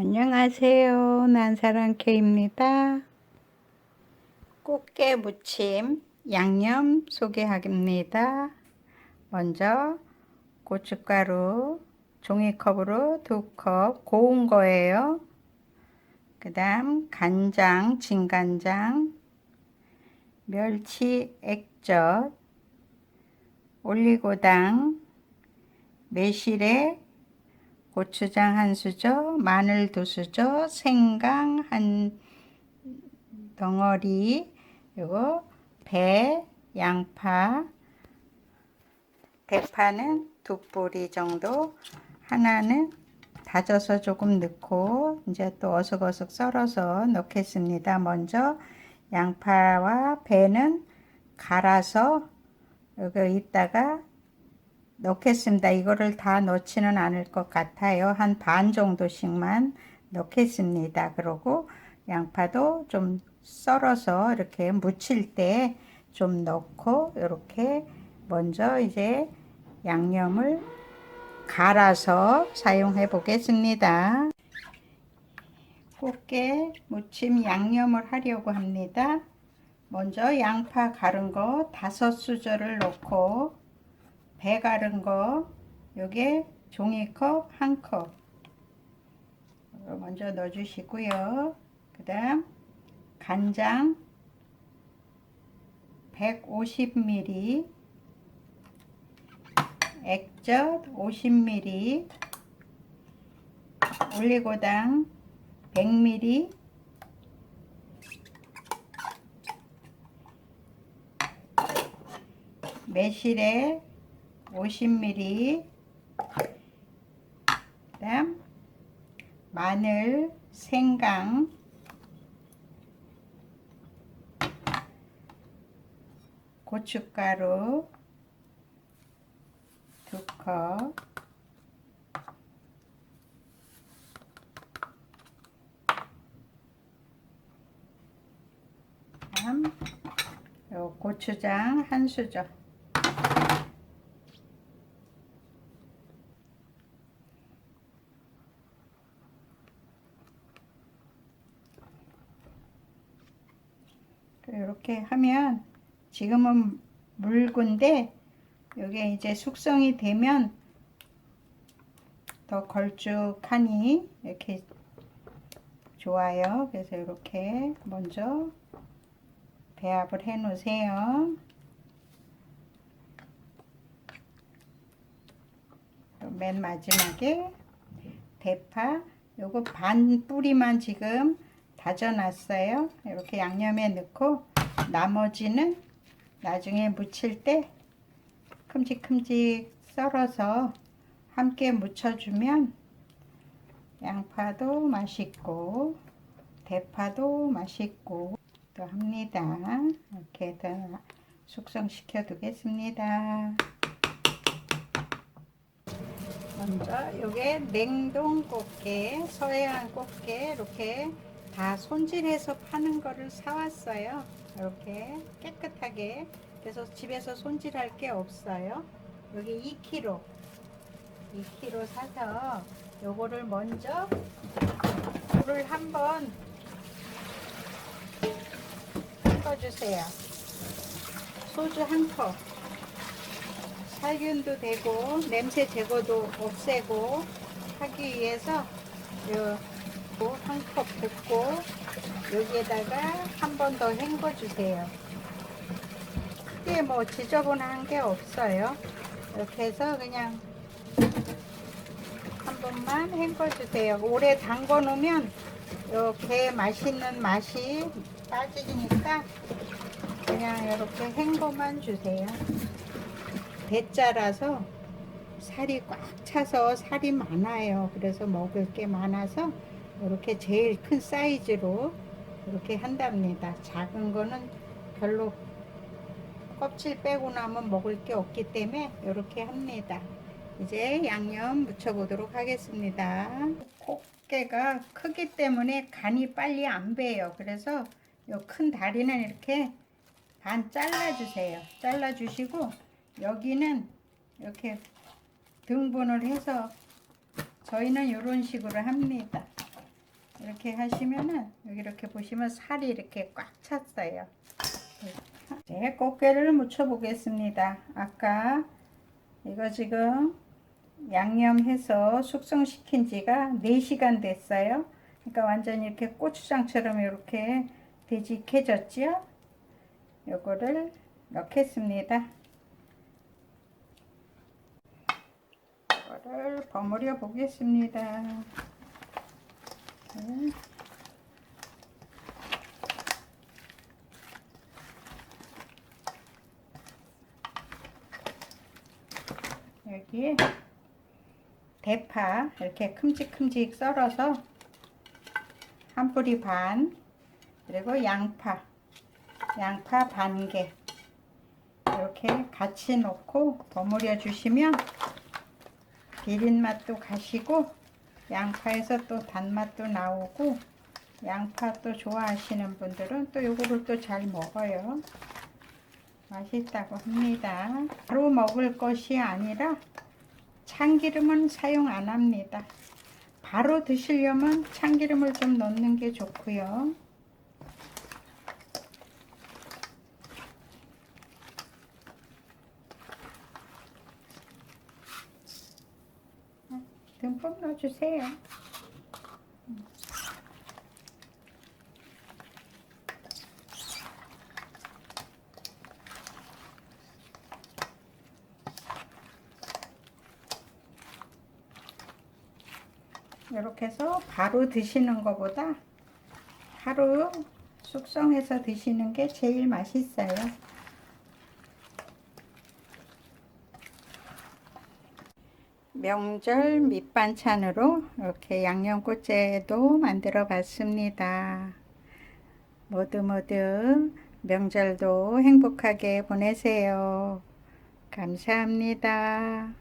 안녕하세요. 난사랑케입니다. 꽃게 무침 양념 소개하겠습니다. 먼저 고춧가루 종이컵으로 두 컵 고운 거예요. 그 다음 간장, 진간장, 멸치 액젓, 올리고당, 매실액, 고추장 한 수저, 마늘 두 수저, 생강 한 덩어리, 그리고 배, 양파, 대파는 두 뿌리 정도, 하나는 다져서 조금 넣고 이제 또 어석어석 썰어서 넣겠습니다. 먼저 양파와 배는 갈아서 여기 있다가 넣겠습니다. 이거를 다 넣지는 않을 것 같아요. 한 반 정도씩만 넣겠습니다. 그리고 양파도 좀 썰어서 이렇게 무칠 때 좀 넣고 이렇게 먼저 이제 양념을 갈아서 사용해 보겠습니다. 꽃게 무침 양념을 하려고 합니다. 먼저 양파 갈은 거 다섯 수저를 넣고 배 갈은 거 요게 종이컵 한 컵. 먼저 넣어 주시고요. 그 다음 간장 150ml 액젓 50ml 올리고당 100ml 매실액 50ml 그다음 마늘, 생강. 고춧가루. 두 컵. 다음 요 고추장 한 수저 이렇게 하면 지금은 묽은데 이게 이제 숙성이 되면 더 걸쭉하니 이렇게 좋아요. 그래서 이렇게 먼저 배합을 해 놓으세요. 맨 마지막에 대파 요거 반 뿌리만 지금 다져 놨어요. 이렇게 양념에 넣고 나머지는 나중에 무칠 때 큼직큼직 썰어서 함께 무쳐주면 양파도 맛있고 대파도 맛있고 또 합니다. 이렇게 더 숙성시켜 두겠습니다. 먼저 이게 냉동 꽃게, 서해안 꽃게 이렇게 다 손질해서 파는 거를 사왔어요. 이렇게 깨끗하게. 그래서 집에서 손질할 게 없어요. 여기 2kg. 2kg 사서 요거를 먼저 물을 한번 섞어주세요. 소주 한 컵. 살균도 되고 냄새 제거도 없애고 하기 위해서 한 컵 붓고 여기에다가 한 번 더 헹궈 주세요. 크게 뭐 지저분한 게 없어요. 이렇게 해서 그냥 한 번만 헹궈 주세요. 오래 담궈 놓으면 이렇게 맛있는 맛이 빠지니까 그냥 이렇게 헹궈만 주세요. 대짜라서 살이 꽉 차서 살이 많아요. 그래서 먹을 게 많아서 이렇게 제일 큰 사이즈로 이렇게 한답니다. 작은 거는 별로 껍질 빼고 나면 먹을 게 없기 때문에 이렇게 합니다. 이제 양념 묻혀보도록 하겠습니다. 꽃게가 크기 때문에 간이 빨리 안 배요. 그래서 이큰 다리는 이렇게 반 잘라주세요. 잘라주시고 여기는 이렇게 등분을 해서 저희는 이런 식으로 합니다. 이렇게 하시면은 여기 이렇게 보시면 살이 이렇게 꽉 찼어요. 이제 꽃게를 무쳐 보겠습니다. 아까 이거 지금 양념해서 숙성시킨 지가 4시간 됐어요. 그러니까 완전히 이렇게 고추장처럼 이렇게 되직해졌지요. 요거를 넣겠습니다. 이거를 버무려 보겠습니다. 네. 여기에 대파 이렇게 큼직큼직 썰어서 한 뿌리 반 그리고 양파 양파 반 개 이렇게 같이 넣고 버무려 주시면 비린 맛도 가시고 양파에서 또 단맛도 나오고 양파 또 좋아하시는 분들은 또 요거를 또 잘 먹어요. 맛있다고 합니다. 바로 먹을 것이 아니라 참기름은 사용 안 합니다. 바로 드시려면 참기름을 좀 넣는 게 좋고요 듬뿍 넣어주세요. 이렇게 해서 바로 드시는 것보다 하루 숙성해서 드시는 게 제일 맛있어요. 명절 밑반찬으로 이렇게 양념꼬째도 만들어 봤습니다. 모두 모두 명절도 행복하게 보내세요. 감사합니다.